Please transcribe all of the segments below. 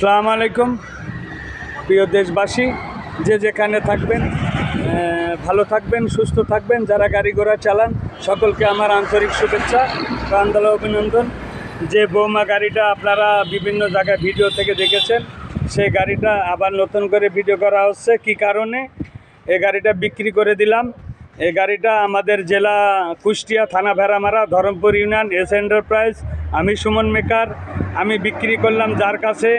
আসসালামু আলাইকুম। প্রিয় দেশবাসী, যে যেখানে থাকবেন ভালো থাকবেন, সুস্থ থাকবেন, যারা গাড়ি ঘোড়া চালান, সকলকে আমার আন্তরিক শুভেচ্ছা প্রাণদালা অভিনন্দন। যে বৌমা গাড়িটা আপনারা বিভিন্ন জায়গায় ভিডিও থেকে দেখেছেন, সেই গাড়িটা আবার নতুন করে ভিডিও করা হচ্ছে। কি কারণে? এই গাড়িটা বিক্রি করে দিলাম। এই গাড়িটা আমাদের জেলা কুষ্টিয়া থানা Bheramara, Dharampur union, S enterprise. আমি সুমন মেকার। আমি বিক্রি করলাম যার কাছে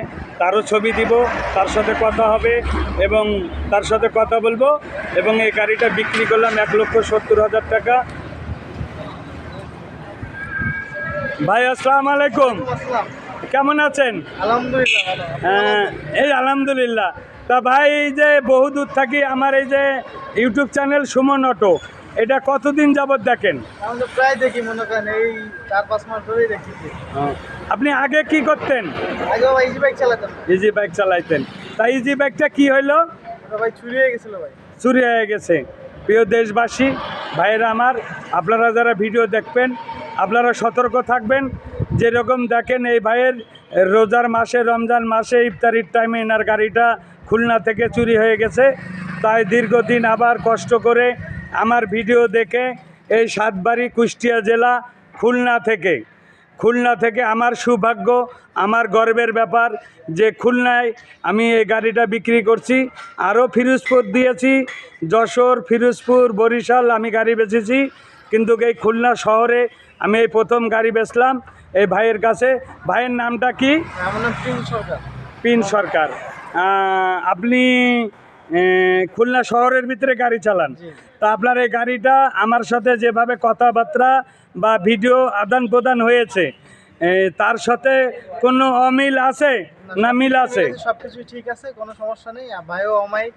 তারও ছবি দিব তার সাথে কথা হবে এবং তার সাথে কথা বলব এবং এই গাড়িটা বিক্রি করলাম এক লক্ষ সত্তর হাজার টাকা। ভাই আসসালাম আলাইকুম। কেমন আছেন? আলহামদুলিল্লাহ হ্যাঁ, এই আলহামদুলিল্লাহ। তা ভাই এই যে বহুদূর থাকি আমার এই যে ইউটিউব চ্যানেল সুমন অটো এটা কতদিন যাবত দেখেন? প্রায় দেখি মনে করেন এই চার পাঁচ মাস ধরেই দেখি। আপনি আগে কি করতেন? আগে ভাই ইজি বাইক চালাতাম। ইজি বাইক চালাইতেন। তা ইজি বাইকটা কি হইল? ভাই চুরি হয়ে গেছিল ভাই। চুরি হয়ে গেছে। প্রিয় দেশবাসী ভাইয়েরা আমার আপনারা যারা ভিডিও দেখবেন আপনারা সতর্ক থাকবেন। যেরকম দেখেন এই ভাইয়ের রোজার মাসে রমজান মাসে ইফতারির টাইমে এনার গাড়িটা খুলনা থেকে চুরি হয়ে গেছে। তাই দীর্ঘদিন আবার কষ্ট করে আমার ভিডিও দেখে এই সাতবাড়ি কুষ্টিয়া জেলা খুলনা থেকে। খুলনা থেকে আমার সৌভাগ্য আমার গর্বের ব্যাপার যে খুলনায় আমি এই গাড়িটা বিক্রি করছি। আরও ফিরোজপুর দিয়েছি যশোর ফিরোজপুর বরিশাল আমি গাড়ি বেচেছি। কিন্তু এই খুলনা শহরে আমি এই প্রথম গাড়ি বেচলাম এই ভাইয়ের কাছে। ভাইয়ের নামটা কি? আমার নাম প্রিন্স সরকার। পিন সরকার। আপনি খুলনা শহরের ভিতরে গাড়ি চালান। তা আপনার এই গাড়িটা আমার সাথে যেভাবে কথাবার্তা বা ভিডিও আদান প্রদান হয়েছে তার সাথে কোনো অমিল আছে না মিল আছে? সব কিছুই ঠিক আছে কোনো সমস্যা নেই ভাইও আমাই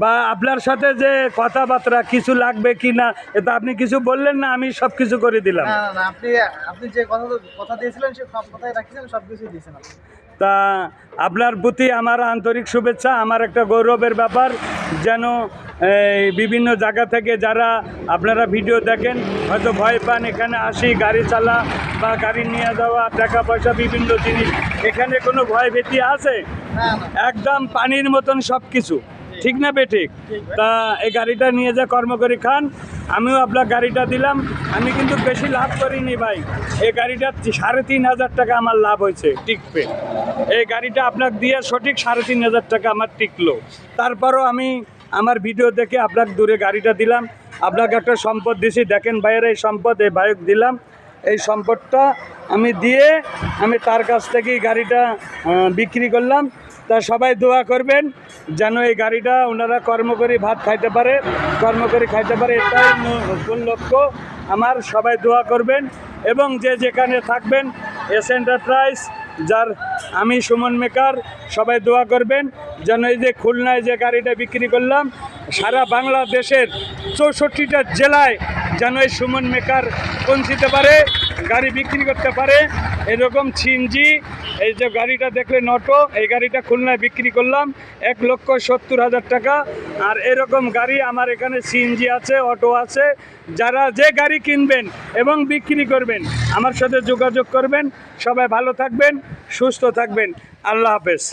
বা আপনার সাথে যে কথাবার্তা কিছু লাগবে কি না এটা আপনি কিছু বললেন না আমি সব কিছু করে দিলাম। আপনি আপনি যে কথা কথা দিয়েছিলেন সে সব কথাই রাখিছেন সব কিছুই দিয়েছেন আপনি তা আপনার প্রতি আমার আন্তরিক শুভেচ্ছা আমার একটা গৌরবের ব্যাপার যেন এই বিভিন্ন জায়গা থেকে যারা আপনারা ভিডিও দেখেন হয়তো ভয় পান এখানে আসি গাড়ি চালা বা গাড়ি নিয়ে যাওয়া টাকা পয়সা বিভিন্ন জিনিস। এখানে কোনো ভয় ভীতি আছে একদম পানির মতন সব কিছু ঠিক না বেঠিক ঠিক? তা এই গাড়িটা নিয়ে যা কর্ম করি, খান, আমিও আপনার গাড়িটা দিলাম। আমি কিন্তু বেশি লাভ করিনি ভাই। এই গাড়িটা সাড়ে তিন হাজার টাকা আমার লাভ হয়েছে টিকপে এই গাড়িটা আপনাকে দিয়ে সঠিক সাড়ে তিন হাজার টাকা আমার টিকলো। তারপরও আমি আমার ভিডিও দেখে আপনাকে দূরে গাড়িটা দিলাম। আপনাকে একটা সম্পদ দিছি। দেখেন ভাইয়ের এই সম্পদ, এই বাইক দিলাম। এই সম্পদটা আমি দিয়ে আমি তার কাছ থেকেই গাড়িটা বিক্রি করলাম। তা সবাই দোয়া করবেন যেন এই গাড়িটা ওনারা কর্ম করে ভাত খাইতে পারে, কর্ম করে খাইতে পারে, এটাই মূল লক্ষ্য। আমার সবাই দোয়া করবেন এবং যে যেখানে থাকবেন এস এন্টারপ্রাইজ যার আমি সুমন মেকার, সবাই দোয়া করবেন যেন এই যে খুলনায় যে গাড়িটা বিক্রি করলাম, সারা বাংলাদেশের চৌষট্টিটা জেলায় যেন এই সুমন মেকার পৌঁছিতে পারে, গাড়ি বিক্রি করতে পারে। এরকম ছিনজি, এই যে গাড়িটা দেখলে নটো এই গাড়িটা খুলনায় বিক্রি করলাম, এক লক্ষ সত্তর হাজার টাকা। আর এরকম গাড়ি আমার এখানে সিএনজি আছে, অটো আছে। যারা যে গাড়ি কিনবেন এবং বিক্রি করবেন, আমার সাথে যোগাযোগ করবেন। সবাই ভালো থাকবেন, সুস্থ থাকবেন। আল্লাহ হাফেজ।